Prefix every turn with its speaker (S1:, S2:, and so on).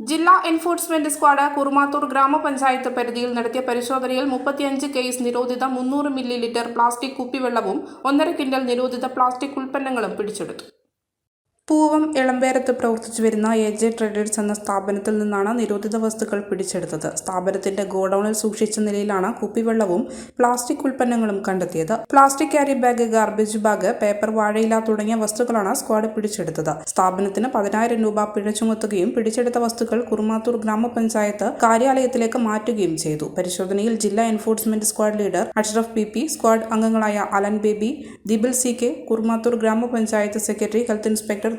S1: ജില്ലാ enforcement squad Kurumathur ഗ്രാമപഞ്ചായത്ത് പരിധിയിൽ നടത്തിയ പരിശോധനയിൽ മുപ്പത്തിയഞ്ച് കേസ് നിരോധിത മുന്നൂറ് മില്ലി ലിറ്റർ പ്ലാസ്റ്റിക് കുപ്പിവെള്ളവും ഒന്നര കിൻഡൽ നിരോധിത പ്ലാസ്റ്റിക് ഉൽപ്പന്നങ്ങളും പിടിച്ചെടുത്തു. പൂവം ഇളമ്പേരത്ത് പ്രവർത്തിച്ചു വരുന്ന എ ജെ ട്രേഡേഴ്സ് എന്ന സ്ഥാപനത്തിൽ നിന്നാണ് നിരോധിത വസ്തുക്കൾ പിടിച്ചെടുത്തത്. സ്ഥാപനത്തിന്റെ ഗോഡൌണിൽ സൂക്ഷിച്ച നിലയിലാണ് കുപ്പിവെള്ളവും പ്ലാസ്റ്റിക് ഉൽപ്പന്നങ്ങളും കണ്ടെത്തിയത്. Plastic carry bag garbage bag paper വാഴയില തുടങ്ങിയ വസ്തുക്കളാണ് സ്ക്വാഡ് പിടിച്ചെടുത്തത്. സ്ഥാപനത്തിന് പതിനായിരം രൂപ പിഴ ചുമത്തുകയും പിടിച്ചെടുത്ത വസ്തുക്കൾ കുറുമാത്തൂർ ഗ്രാമപഞ്ചായത്ത് കാര്യാലയത്തിലേക്ക് മാറ്റുകയും ചെയ്തു. പരിശോധനയിൽ ജില്ലാ enforcement squad leader Ashraf P P squad അംഗങ്ങളായ Alan Baby Dibil C K Kurumathur ഗ്രാമപഞ്ചായത്ത് സെക്രട്ടറി ഹെൽത്ത് ഇൻസ്പെക്ടർ